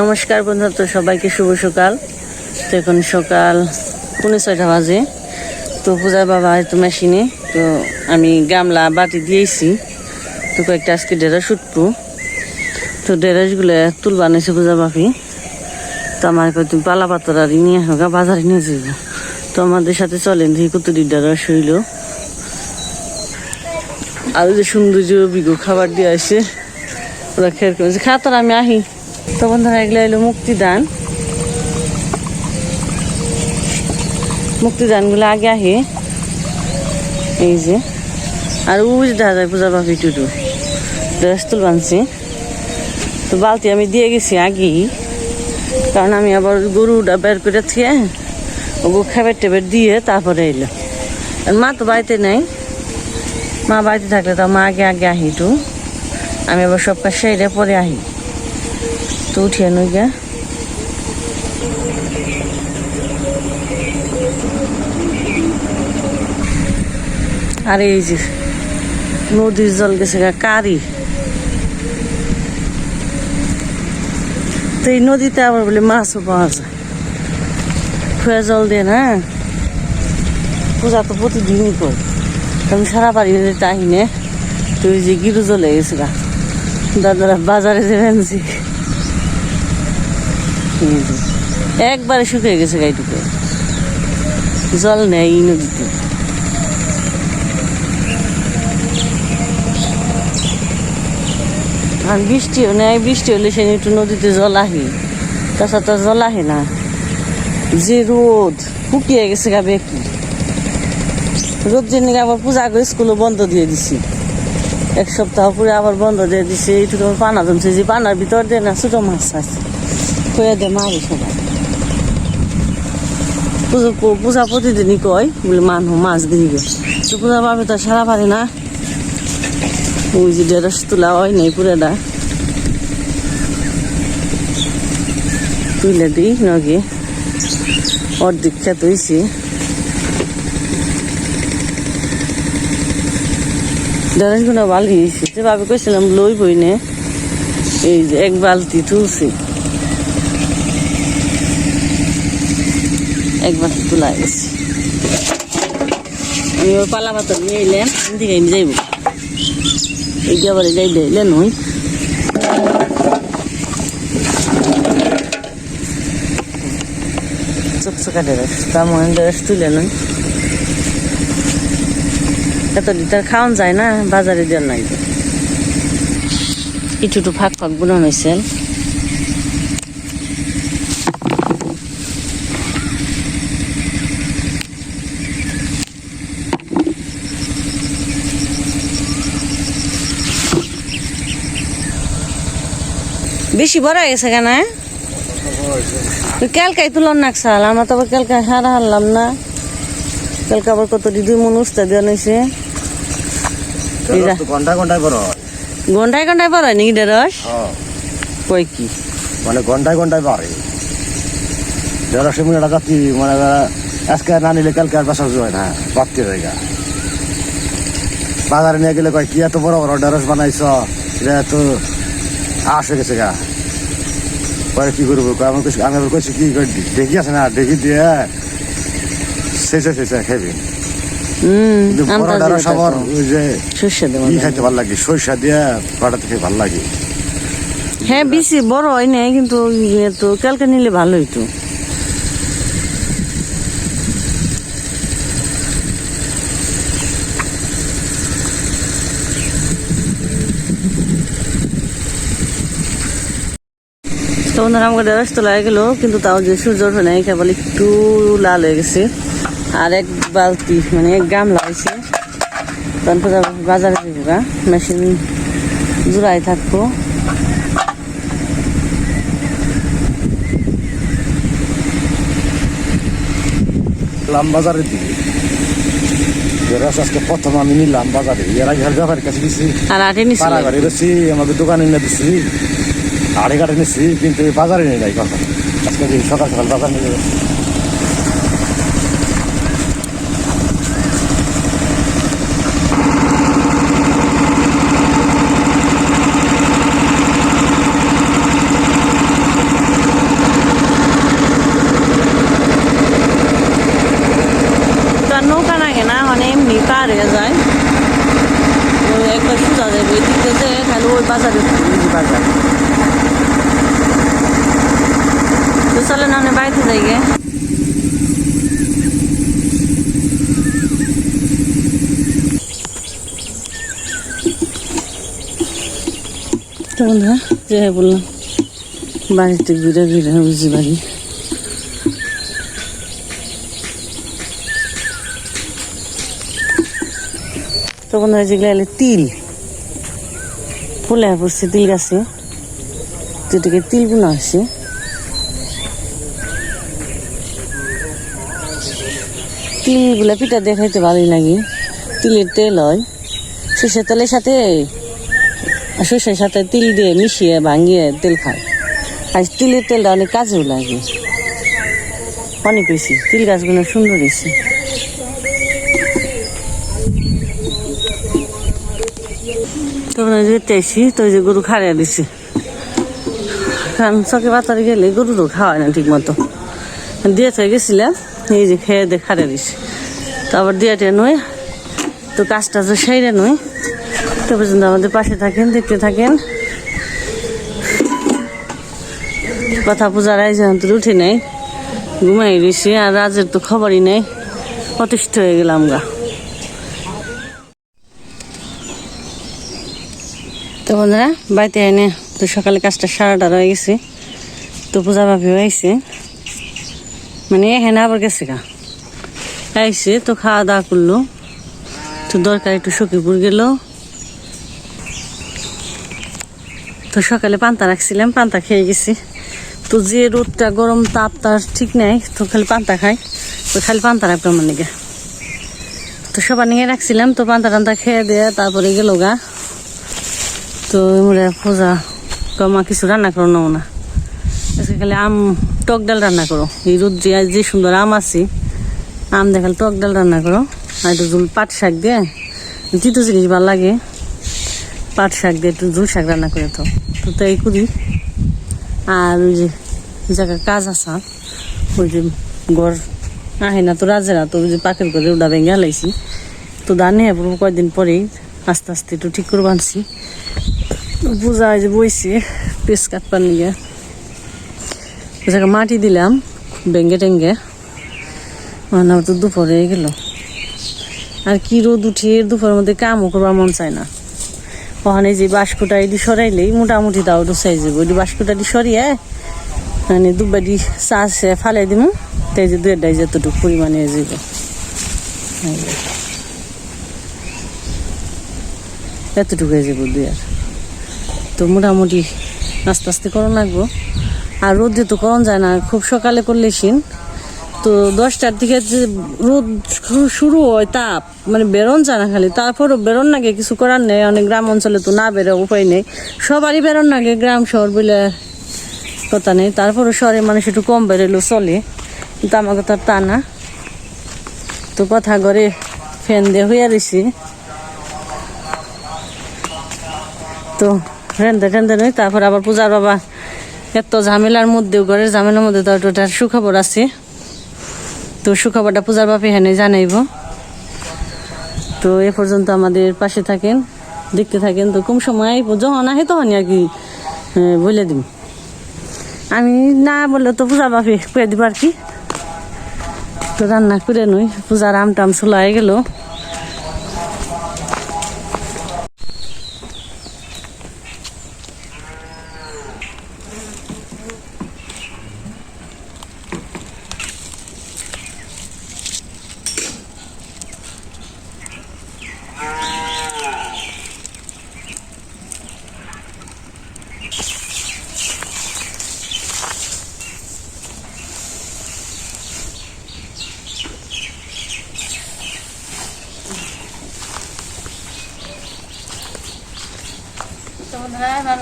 নমস্কার বন্ধুরা, তো সবাইকে শুভ সকাল। তো এখন সকাল পৌনে ছয়টা বাজে। তো পূজার বাবা হয়তো মেশিনে, তো আমি গামলা বাটি দিয়েছি। তো কয়েকটা আজকে ডেরাস উঠবো। তো ডেরাসগুলো তুল বানাইছে পূজা বাপি। তো আমার কয়, তুমি পালা পাতর আর নিয়ে হোক বাজারে নিয়ে যাইব। তো আমাদের সাথে চলেন দেখি কত ডেরাস হইল। আর যে সৌন্দর্য বিগু খাবার দিয়ে আসে, ওরা খেয়ে করেছে খা, তোর, আমি আহি তো বন্ধুরা, এগুলো এলো মুক্তিদান। মুক্তিদানগুলো আগে আহে। এই যে। আর যে দেখা যায় পূজা পাখি টুটু। ড্রেস তুল বানছি। তো বালতি আমি দিয়ে গেছি আগেই। কারণ আমি আবার গরুটা বের করে থেকে ওগো খাবার টেবার দিয়ে তারপরে এলো। আর মা তো বাড়িতে নেই। মা বাড়িতে থাকলে তো মা আগে আগে আহি একটু আমি আবার সব কাজ সেরে পরে আহি। তো উঠিয়ে নই গা। আর এই যে নদীর জল গেছে গা, কারি। তো এই নদীতে আবার বলে মাছও পাওয়া যায়। খুঁয়ে জল দিয়ে না? পূজা তো প্রতিদিনই করি। আমি সারা বাড়ি তাহিনে তুই যে গিরু জলে গেছে গা। দাদারা বাজারে যে এই একবারে শুকিয়ে গেছে গাইটুকে জল নেই নদীতে। আর বৃষ্টিও নেই, বৃষ্টি হলে সে একটু নদীতে জল আহে। তাছাড়া তো জল আহে না। যে রোদ শুকিয়ে গেছে গা বেকি রোদ দিন আবার পূজা করে স্কুলও বন্ধ দিয়ে দিছি। এক সপ্তাহ পরে আবার বন্ধ দিয়ে দিছে। এইটুকু পানা জমছে। যে পানার ভিতর দিয়ে না ছোটো মাছ আছে। খুঁয়ে দে, মারি সবাই পুজো প্রতিদিনই কয়, বলে মানুষ মাছ দিবে। তো পূজা পাবে তো সারা পারে না? ওই যে ঢেঁড়স তোলা হয় নাই পুরাটা। তুলে দিই নগে। অর্ধেক খেত হয়েছে ঢেঁড়সগুলো ভালো হয়েছে যেভাবে কইছিলাম লই বই নে। এই যে এক বালতি তুলছি। এক বালতি তোলা গেছে আমি ওই পালা পাতর নিয়ে এলাম দিকে আমি যাইব। এই যে আবার যাই দিলে নই চকচকা ড্রেস তেমন ড্রেস তুলে নই এত লিটার খাওয়ান যায় না, বাজারে দেওয়ার নাই একটু একটু ফাঁক ফাঁক বুনানো হয়েছে বেশি বড় হয়ে গেছে কেন ক্যালকাই তুলন নাকসাল আমরা তো আবার ক্যালকায় হারা হারলাম না। ক্যালকা আবার কত দুই মন উস্তা দেওয়া ঢেঁড়স তো ঘন্টায় ঘন্টায় বড় ঘন্টায় ঘন্টায় বড় হয় নাকি ঢেঁড়স কই কি? মানে ঘন্টায় ঘন্টায় বাড়ে ঢেঁড়সের মনে জাতি মানে আজকে না নিলে কালকে আর বাসা হয় না বাড়তে হয়ে গা বাজারে নিয়ে গেলে কয় কি এত বড় বড় ঢেঁড়স বানাইছ এটা তো আশ হয়ে গেছে গা। পরে কি করব? আমি কইছি- আমি আবার কি করি ঢেকি আছে না? দেখি দিয়ে শেষে শেষে খাইবে। আমার ওই যে ই খাইতে ভালো লাগে? সরিষা দিয়ে পাটাতে খেয়ে ভালো লাগে। হ্যাঁ বেশি বড় হয় নাই কিন্তু ইয়ে তো কালকে নিলে ভালো হইতো। বন্ধুরা আমাকে ঢেঁড়স তোলা হয়ে গেল কিন্তু তাও যে সূর্য ওঠে নাই কেবল একটু লাল হয়ে গেছে। আর এক বালতি মানে এক গামলা হয়েছে। বাজারে যাব গা মেশিন জোড়াই থাকব। বাজারের দিকে। ঢেঁড়স আজকে প্রথম আমি নিলাম বাজারে। এর আগে ব্যাপারের কাছে দিছি আর আটে বেশি আমাদের দোকানে নিয়ে আড়ে কাটে নিচ্ছি কিন্তু বাজারে নিয়ে যাই কখন? আজকে সকাল সকাল বাজার নিয়ে যাই গে তো বন্ধুরা যে বললাম, বাড়িতে ঘুরে ঘুরে বুঝি বাড়ি তো বন্ধুরা যেগুলো এলে তিল। ফুলে পড়ছে, তিল গাছে। যেটাকে তিল বোনা হয়েছে তিলগুলা পিঠা দেখাইতে খাইতে ভালোই লাগে। তিলের তেল হয়। সর্ষের তেলের সাথে, সর্ষের সাথে তিল দিয়ে মিশিয়ে ভাঙিয়ে তেল খায়। আর তিলের তেলটা অনেক কাজেও লাগে। অনেক বেশি তিল গাছগুলো সুন্দর হয়েছে তখন ওই যে তেসি তো যে গরু খাড়িয়ে দিছে। কারণ চকে বাতারে গেলে গরুরও খাওয়ায় না ঠিক মতো দিয়ে থেকে গেছিলাম। এই যে খেয়ে দিয়ে দিছে তো আবার দিয়াটে নয়, তো কাজটা তো সেইরে নয়। তো পর্যন্ত আমাদের পাশে থাকেন, দেখতে থাকেন। কথা পূজার আয়োজন তো উঠে নেই, ঘুমাই রয়েছি, আর রাজের তো খবরই নেই। অতিষ্ঠ হয়ে গেলাম গা। তো বন্ধুরা, বাড়িতে এনে তো সকালে কাজটা সারাটা রয়ে গেছে, তো পূজা ভাবি হয়েছে মানে এখানে আবার গেছে গা। আইসে তো খাওয়া দাওয়া করল। তো দরকার একটু সখীপুর গেল। তো সকালে পান্তা রাখছিলাম, পান্তা খেয়ে গেছি। তো যে রোদটা গরম তাপ তার ঠিক নাই, তো খালি পান্তা খাই। তো খালি পান্তা রাখলাম মানে গে। তো সবার নিয়ে রাখছিলাম, তো পান্তা টান্তা খেয়ে দিয়ে তারপরে গেল গা। তো আমরা পূজা কমা কিছু রান্না করো না। আজকে খালি আম টক ডাল রান্না করো। এই রোদ যে আজ যে সুন্দর আম আছে, আম দেখাল টক ডাল রান্না করো। আর একটু ঝুল পাট শাক দিয়ে, তিতো জিনিস ভালো লাগে। পাট শাক দিয়ে একটু ঝুল শাক রান্না করে তো তো তাই করি। আর ওই যে জায়গা কাজ আসা ওই যে ঘর আহে না তো রাজেরা তো ওই যে পাখির ঘরে উড়া ভেঙে হালাইছি তো দানে পড়ব কয়েকদিন পরেই, আস্তে আস্তে একটু ঠিক করে বানছি ওই যে বইছি পেস কাটবার নিয়ে। ওই মাটি দিলাম বেঙ্গে টেঙ্গে মানে তো দুপুরে গেল। আর কি রোদ উঠিয়ে দুপুরের মধ্যে কামও করবার মন চায় না। ওখানে যে বাস্কুটা এটি সরাইলেই মোটামুটি তাও একটু সাইজ যাব। এটি সরিয়ে মানে দুবারি চাষে ফালাই দিমু, তাই যে দুয়ের ডাই যতটুকু পরিমাণে যাব। এতটুকু হয়ে যাব দুই তো মোটামুটি আস্তে আস্তে করণ লাগবো। আর রোদে তো কম যায় না, খুব সকালে করলে শিন। তো দশটার দিকে যে রোদ শুরু হয় তাপ মানে বেরোন যায় না খালি। তারপরও বেরোন নাগে কিছু করার নেই, অনেক গ্রাম অঞ্চলে তো না বেরো উপায় নেই। সবারই বেরোন নাগে গ্রাম, শহর বলে কথা নেই। তারপরও শহরে মানুষ একটু কম বেরোলো চলে। কিন্তু আমার কথা তা না। তো কথা ঘরে ফ্যান দিয়ে হইয়া রয়েছি তো রেন্দে টেন্দে নই তারপর আবার পূজার বাবা এত ঝামেলার মধ্যেও, ঘরের ঝামেলার মধ্যে তো ওটার সুখবর আছে। তো সুখবরটা পূজার বাপে হেনে জানাইব। তো এ পর্যন্ত আমাদের পাশে থাকেন, দেখতে থাকেন। তো কম সময় যখন আহে তখন আর কি বলে দিম। আমি না বললে তো পূজার বাপে করে দিব আর কি। তো রান্না করে নই, পূজার আম টাম চুলাই গেল তো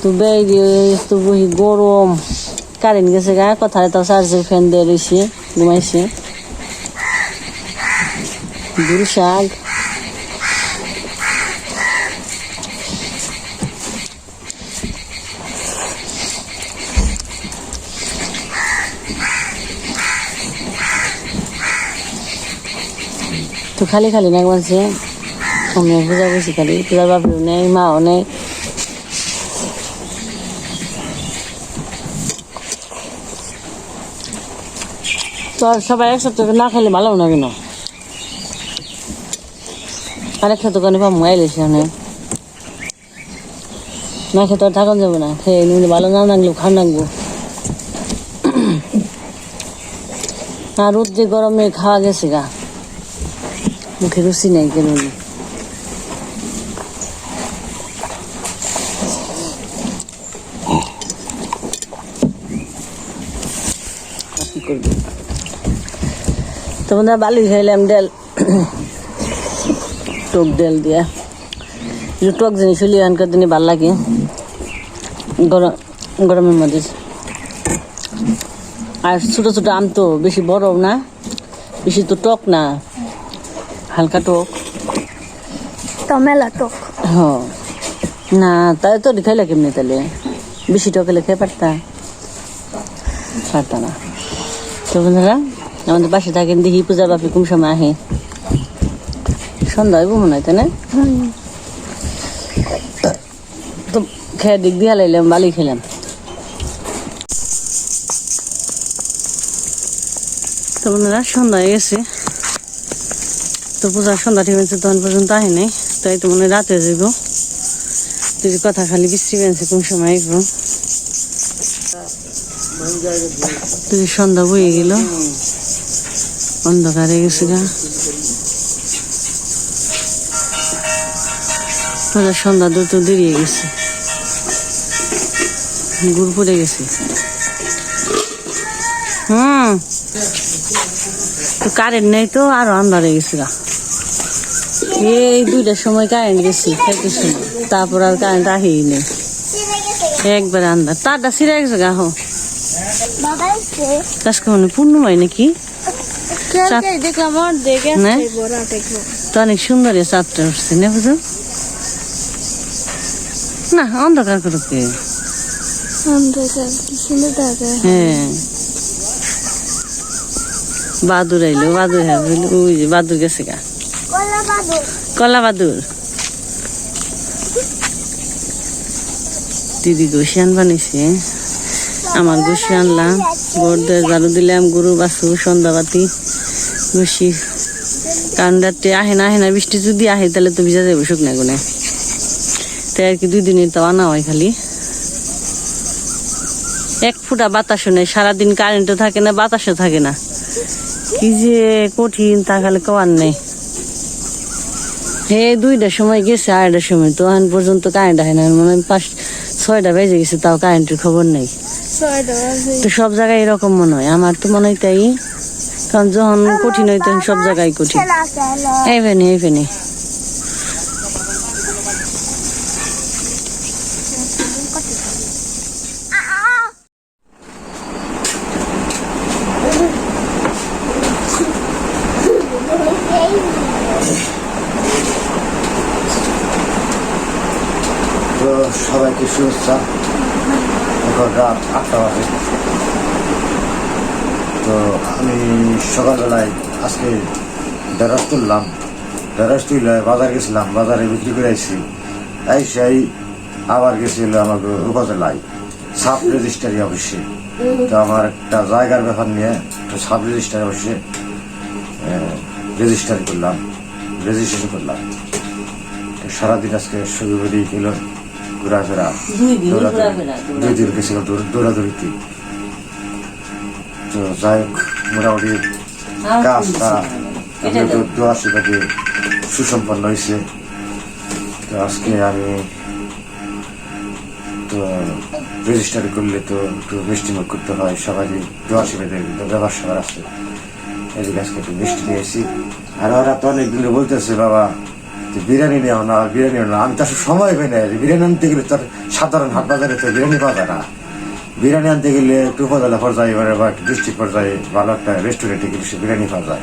তো বাইরে তো বহি গরম কারেন্ট গেছে গা কথায় তো চার্জের ফ্যান দিয়ে রয়েছে ঘুমাইছে গুরু শাক তো খালি খালি না বলছে আমি পূজা করছি খালি পূজার বাপেও নেই মাও নেই তো সবাই একসাথে না খেলে ভালো না কেন? আরেকটা দোকানে পাবো আইলেছি অনেক না খেতে আর থাকুন যাবে না, খেয়ে নিলে ভালো না লাগলেও খান লাগবো আর রোদ যে গরমে খাওয়া গেছে গা। মুখে রুচি নেই কেন? তো বন্ধুরা বালি খাইলাম ডাল টক ডাল দিয়া। একটু টক জিনিস হলে এখানকার দিনে ভালো লাগে। গরম গরমের মধ্যে। আর ছোট ছোট আম তো বেশি বড় না বেশি তো টক না হালকা টক। টমেলা টক। হ না তাই তো খাইলে কেমনি তাহলে? বেশি টক হলে খেয়ে পারতা? পারতা না। তো বন্ধুরা আমাদের পাশে থাকেন, দেখি পূজা বাপি কোন সময় আহে সন্ধ্যা হইব মনে হয় তাই না? তো খেয়ে দিক, দিয়ে হালাইলাম বালি খেলাম। তো বন্ধুরা সন্ধ্যা হয়ে গেছে। তো পূজার সন্ধ্যা ঠিক আছে তখন পর্যন্ত আহে নাই। তাই তো মনে রাতে যাইব। যদি কথা খালি বৃষ্টি পেয়েছে কোন সময় আইব যদি সন্ধ্যা বয়ে গেল। অন্ধকার হয়ে গেছে গা। সন্ধ্যা দুটো দেরিয়ে গেছে। গুড় পড়ে গেছে। হুম। তো কারেন্ট নেই তো আরও আন্ধার হয়ে গেছে গা। এই দুইটার সময় কারেন্ট গেছি সময়। তারপর আর কারেন্ট আহেই নেই। একবার আন্ধার। তারটা ছিঁড়ে গেছে গা হো। আজকে মানে পূর্ণমাই নাকি? দেখলাম তো অনেক সুন্দর চাঁদটা উঠছে না বুঝো। না অন্ধকার করুকে অন্ধকার কি সুন্দর দেখা হ্যাঁ। বাদুর আইলো বাদুর হ্যাঁ ওই যে বাদুর গেছে গা। কলা কলা বাদুর। দিদি গোসিয়ান বানিয়েছে। আমার গোসি আনলাম গোড়দের ঝাড়ু দিলাম, গরু বাছু, সন্ধ্যাবাতি গোসি কারণ রাত্রে আহে না আহে না, বৃষ্টি যদি আহে, তাহলে তো ভিজা যাবে শুকনা গুনে। তাই আর কি দুই দিনের তো আনা হয় খালি। এক ফুটা বাতাসও নেই, সারাদিন কারেন্টও থাকে না, বাতাসও থাকে না। কি যে কঠিন তা খালি কওয়ার নেই। হে দুইটার সময় গেছে, আড়াইটার সময়। তো এখন পর্যন্ত কারেন্ট হয় না, মনে পাঁচ, ছয়টা বেজে গেছে, তাও কারেন্টের খবর নেই। তো সব জায়গায় এরকম মনে হয়। আমার তো মনে হয় তাই। কারণ যখন কঠিন হয় তখন সব জায়গায় কঠিন। ফেনি। তো সবাইকে শুভেচ্ছা। রাত আটটা বাজে। তো আমি সকালবেলায় আজকে ঢেঁড়স তুললাম। ঢেঁড়স তুলে বাজার গেছিলাম, বাজারে বিক্রি করে আইসি এই সেই আবার গেছিল আমাকে উপজেলায়, সাব রেজিস্ট্রারি অফিসে। তো আমার একটা জায়গার ব্যাপার নিয়ে একটা সাব রেজিস্ট্রারি অফিসে রেজিস্টার করলাম, রেজিস্ট্রেশন করলাম। তো সারাদিন আজকে করে গেল ঘোরাফেরা। দুই দিন দৌড়- দৌড়াদৌড়িতে তো যাই হোক মোটামুটি কাজটা দোয়া সুসম্পন্ন হয়েছে। তো আজকে আমি তো রেজিস্টার করলে তো একটু মিষ্টি মুখ করতে হয়। সবারই দোয়া আশীর্বাদে ব্যবহার সবার আছে। এদিকে আজকে একটু মিষ্টি নিয়েছি আর ওরা তো অনেক দিন বলতেছে বাবা বিরিয়ানি নেও না, বিরিয়ানি না। আমি তো আসলে সময় পাই না বিরিয়ানি আনতে গেলে তোর সাধারণ হাট বাজারে তো বিরিয়ানি পাওয়া যায় না। বিরিয়ানি আনতে গেলে একটু উপজেলা পর্যায়ে এবারে বা ডিস্ট্রিক্ট পর্যায়ে ভালো একটা রেস্টুরেন্টে গেলে সে বিরিয়ানি পাওয়া যায়।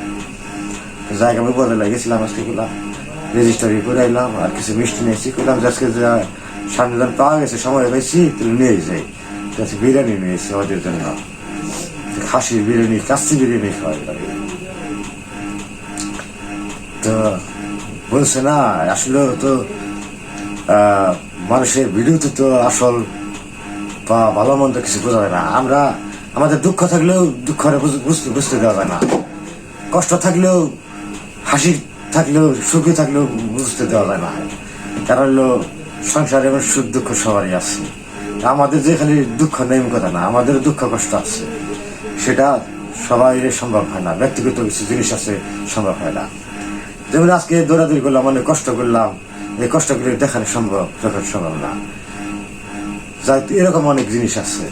জায়গা আমি বদলে গেছিলাম আজকে গুলা রেজিস্টারি করে এলাম আর কিছু মিষ্টি নিয়েছি করলাম আজকে যা সামনে যখন পাওয়া গেছে, সময় পাইছি, তাহলে নিয়ে যাই। আজকে বিরিয়ানি নিয়েছি ওদের জন্য। খাসির বিরিয়ানি, কাচ্চি বিরিয়ানি খাওয়াই পারি তো বলছে, না, আসলে তো মানুষের ভিডিওতে তো আসল বা ভালো মন্দ কিছু বোঝা যায় না। আমরা, আমাদের দুঃখ থাকলেও দুঃখ বুঝতে বুঝতে দেওয়া যায় না। কষ্ট থাকলেও, হাসি থাকলেও, সুখী থাকলেও বুঝতে দেওয়া যায় না। কারণ হলো, সংসারে এবং সুখ, দুঃখ সবারই আছে। আমাদের যে খালি দুঃখ নেই কথা না, আমাদের দুঃখ, কষ্ট আছে। সেটা সবাই সম্ভব হয় না। ব্যক্তিগত কিছু জিনিস আছে, সম্ভব হয় না। যেমন আজকে দৌড়াদৌড়ি করলাম, অনেক কষ্ট করলাম। এই কষ্ট করে দেখানো সম্ভব যখন সম্ভব না। যাই এরকম অনেক জিনিস আছে।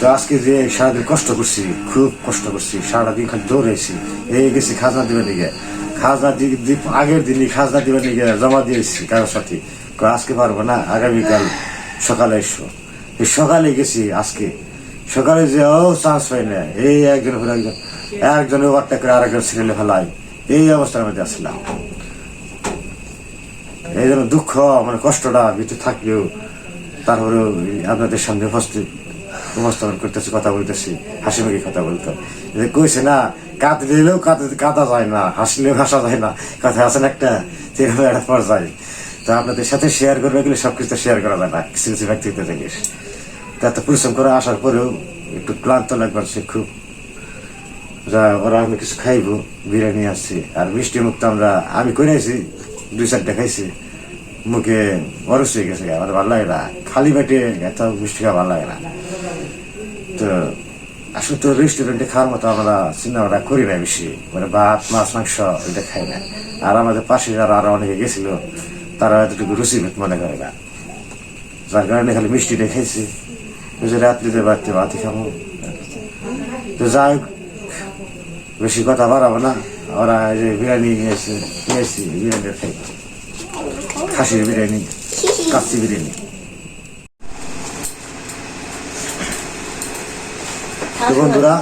তো আজকে যে সারাদিন কষ্ট করছি, খুব কষ্ট করছি, সারাদিন খালি দৌড়াইছি, এই গেছি খাজনা দিবে নিগে। খাজনা আগের দিনই খাজনা দিবে নিগে জমা দিয়েছি কারোর সাথে। আজকে পারব না, আগামীকাল সকালে এসো। এই সকালে গেছি আজকে। সকালে যে, ও চান্স পাই না এই একজন একজন। একজনের ওভারটা করে আরেকজন সিরিয়ালে ফেলাই এই অবস্থার মধ্যে আসলাম। এই জন্য দুঃখ মানে কষ্টটা ভিতরে থাকলেও তারপরেও আপনাদের সামনে উপস্থিত, উপস্থাপন করতেছি, কথা বলতেছি, হাসি মুখে কথা বলতো। কইছে না কাঁদ দিলেও কাঁদা যায় না, হাসলেও হাসা যায় না, কথা আছে না একটা সেরকম একটা পর্যায়ে। তো আপনাদের সাথে শেয়ার করবে গেলে সবকিছু শেয়ার করা যায় না, কিছু কিছু ব্যক্তিগত জিনিস তা এত পরিশ্রম করে আসার পরেও একটু ক্লান্ত লাগবার সে খুব যা ওরা আমি কিছু খাইবো বিরিয়ানি আসছি আর মিষ্টি মুখ তো আমরা আমি করে আছি দুই চারটা খাইছি। মুখে অরস হয়ে গেছে আমার ভালো লাগে না। খালি পেটে এত মিষ্টি খাওয়া ভালো লাগে না। তো আসলে তো রেস্টুরেন্টে খাওয়ার মতো আমরা চিন্তা ভাবনা করি না বেশি। মানে ভাত মাছ মাংস এটা খাই না। আর আমাদের পাশে যারা আরও অনেকে গেছিল তারা এতটুকু রুচিভেদ মনে করে না। যার কারণে খালি মিষ্টিটা যে রাত্রিতে বাড়তে ভাতই খাব। তো যাই হোক, বেশি কথা বাড়াবো না। ওরা যে বিরিয়ানি নিয়েছে নিয়েছি বিরিয়ানি খাই খাসির বিরিয়ানি কাচ্চি বিরিয়ানি। তো বন্ধুরা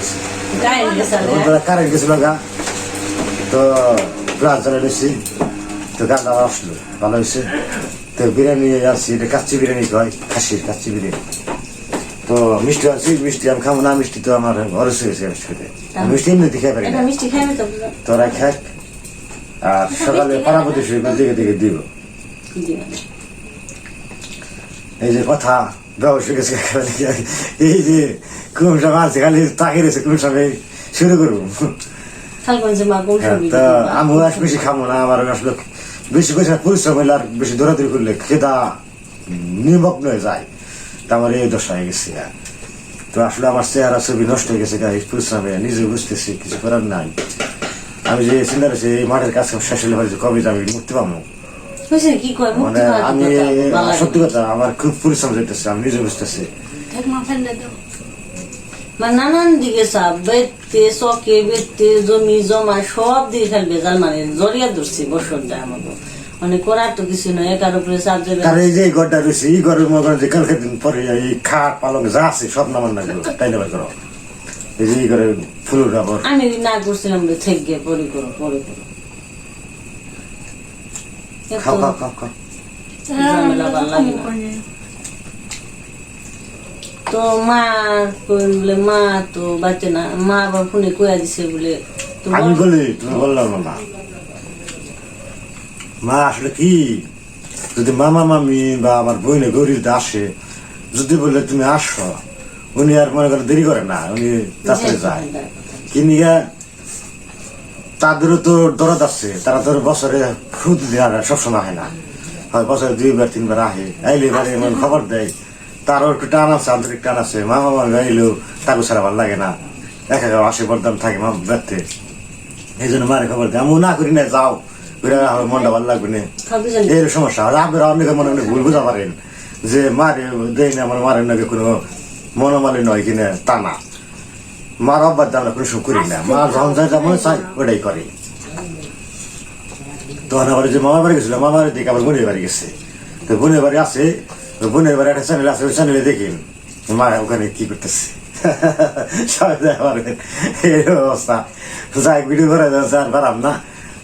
এসে। বন্ধুরা কারেন্ট গেছিল গা। তো গ্লাস জ্বালা দিয়েছি তো গান্ডা আসলো। ভালো হয়েছে। তো বিরিয়ানি আনছি এটা কাচ্চি বিরিয়ানি কয়? খাসির কাচ্চি বিরিয়ানি। তো মিষ্টি আনছি মিষ্টি আমি খাব না মিষ্টি তো আমার অরস হয়েছে মিষ্টি খেতে। মিষ্টি এমনি দেখে পারি। তোরা খাক আর সকালে পাড়াপতি শুয়ে দিকে দিকে দিব। এই যে কথা ব্যবসা গেছে এই যে কোন সময় আছে খালি তাকে রয়েছে সময় শুরু করব। হ্যাঁ, তা আমি আজ বেশি খাব না আমার আসলে বেশি করে পরিশ্রম হইলে আর বেশি দৌড়াদৌড়ি করলে খেদা নিমগ্ন হয়ে যায়। তা আমার এই দশা হয়ে গেছে তো আসলে আমার চেহারা ছবি নষ্ট হয়ে গেছে গা, এই পরিশ্রমে নিজে বুঝতেছি কিছু করার নাই। আমি যে চিন্তা করছি এই মাঠের কাছে শেষ হলে ভাবছি কবে যাবে মুক্তি পাবো? মানে আমি। সত্যি কথা আমার খুব পরিশ্রম যেতেছে আমি নিজে বুঝতেছি। মানে নানান দিকে চাপ বেতে চকে বেতে জমি জমা সব দিকে খালি বেজাল মানে জড়িয়া ধরছি বছর যায় আমাকে। মানে করার তো কিছু নয় একার উপরে চাপ যাবে তার এই যে ঘরটা রয়েছে এই ঘরের মনে করেন যে কালকে দিন পরে এই খাট পালং যা আছে সব নামান না তাই নেবার করো? এই যে এই ঘরে ফুলের কাপড় আমি না করছিলাম যে থেকে গিয়ে পরে করো পরে করো। খাও খাও খাও খাও। ঝামেলা ভালো লাগে না। তো মা কইল বলে মা তো বাচ্চা না মা আবার ফোনে কয়া দিছে বলে আমি বলি তুমি বললাম না। মা, আসলে কি? যদি মামা মামি বা আমার বইনে গৌরীতে আসে যদি বলে তুমি আসো, উনি আর মনে করে দেরি করে না, উনি তাড়াতাড়ি যায়। কিনিয়া তাদেরও তো দরদ আছে, তারা তো বছরে খুদ দেওয়া সবসময় হয় না। হয় বছরে দুইবার, তিনবার আহে, আইলে এবারে এমন খবর দেয়। তারও একটু টান আছে, আন্তরিক টান আছে। মামা মামি আইলেও তাকে ছাড়া ভালো লাগে না। একা আসে বরদাম থাকে মা ব্যর্থে। এই জন্য মারে খবর দেয়, আমি না করি না যাও। আমার মনটা ভালো লাগবে না। এই সমস্যা। আর আপনারা মনে মনে ভুল বুঝা পারেন যে মারে দেয় না আমার মারের নাকি কোনো মনোমালি নয় কিনা তা না। মার অব্বাদ আমরা কোনো সময় করি না। মা যখন যা যা মনে চায় ওটাই করে। তখন আবার যে মামার বাড়ি গেছিল মামার বাড়ি থেকে আবার বোনের বাড়ি গেছে। তো বোনের বাড়ি আছে বোনের বাড়ি একটা চ্যানেল আছে ওই চ্যানেলে দেখিন মা ওখানে কি করতেছে। সবাই দেখা পারবেন। এই অবস্থা। যাই ভিডিও করে আর পারাম না।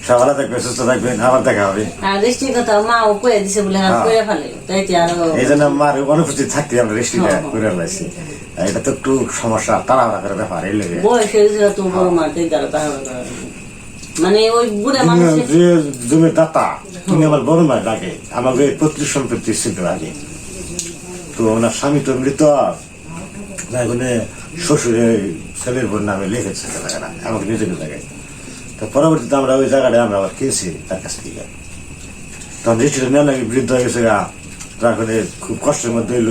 সবাই থাকবে সুস্থ থাকবেন আবার দেখা হবে। আর রেস্টির কথা মা ও কয়ে দিছে বলে আর হ্যাঁ। কয়ে ফেলে। তাই তো আরও এই জন্য আমার অনুপস্থিত থাকতে আমরা রেস্টিটা হ্যাঁ, করে লাইছি এটা তো একটু সমস্যা তাড়াহুড়া করে ব্যাপার এই লেগে। মার মানে ওই বুড়ে মানুষ যে জমির দাতা তুমি আমার বড় মায় ডাকে আমাকে সম্পত্তি ছিল আগে তো ওনার স্বামী তো মৃত। শ্বশুরে ছেলের বোন নামে লিখেছে আমাকে নিজেকে জায়গায় তো পরবর্তীতে আমরা ওই জায়গাটা আমরা আবার কিনছি তার কাছ থেকে। তখন রেস্টুরেন্ট নেওয়া নাকি বৃদ্ধ হয়ে গেছে গা। তার খুব কষ্টের মধ্যে হইল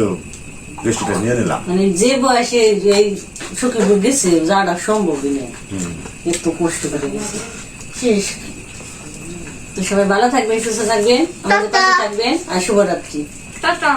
রেস্টুরেন্ট নিয়ে নিলাম। মানে যে বয়সে এই সুখে গেছে যাওয়াটা সম্ভবই নেই একটু কষ্ট করে গেছে। শেষ। তো সবাই ভালো থাকবেন সুস্থ থাকবেন আমাদের পাশে থাকবেন আর শুভরাত্রি। টাটা।